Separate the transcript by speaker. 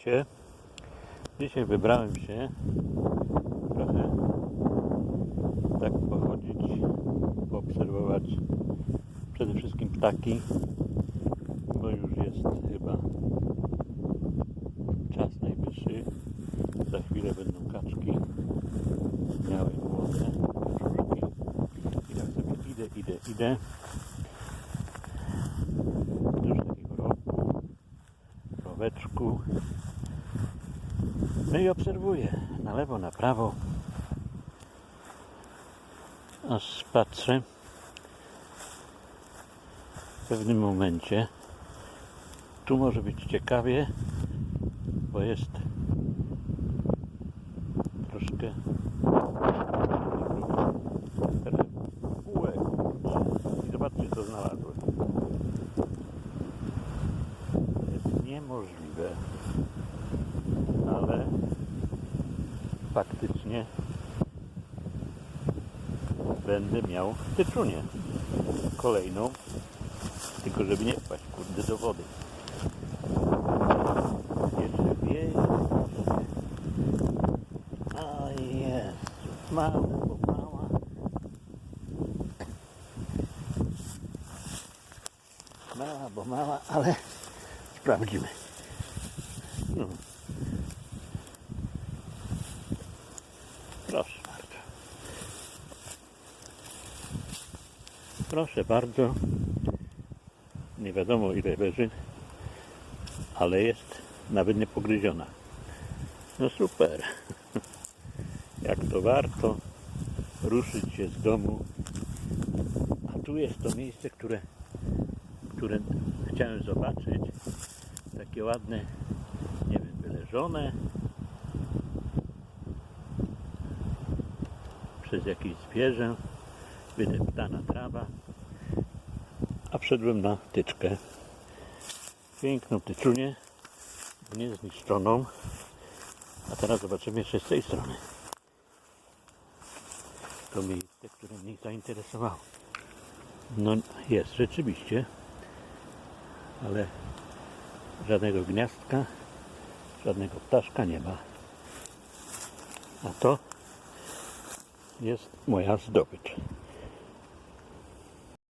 Speaker 1: Witajcie. Dzisiaj wybrałem się trochę tak pochodzić, poobserwować przede wszystkim ptaki, bo już jest chyba czas najwyższy. Za chwilę będą kaczki, młode brzuszki. I tak sobie idę, idę, idę. Roweczku. No i obserwuję na lewo, na prawo. Aż patrzę. W pewnym momencie tu może być ciekawie, bo jest troszkę Półek. I zobaczcie co znalazłem. To jest niemożliwe, ale faktycznie będę miał tyczunię kolejną, tylko żeby nie wpaść kurde do wody. Jeszcze wieje. A jest, mała, bo mała. Mała, bo mała, ale sprawdzimy. No. Proszę bardzo. Proszę bardzo. Nie wiadomo ile leży, ale jest nawet nie pogryziona. No super. Jak to warto ruszyć się z domu. A tu jest to miejsce, które, które chciałem zobaczyć. Takie ładne, przez jakieś zwierzę, wydeptana trawa, a wszedłem na tyczkę. Piękną tyczunię, niezniszczoną. A teraz zobaczymy jeszcze z tej strony. To miejsce, które mnie zainteresowało. No jest rzeczywiście, ale żadnego gniazdka, żadnego ptaszka nie ma. A to jest moja zdobycz.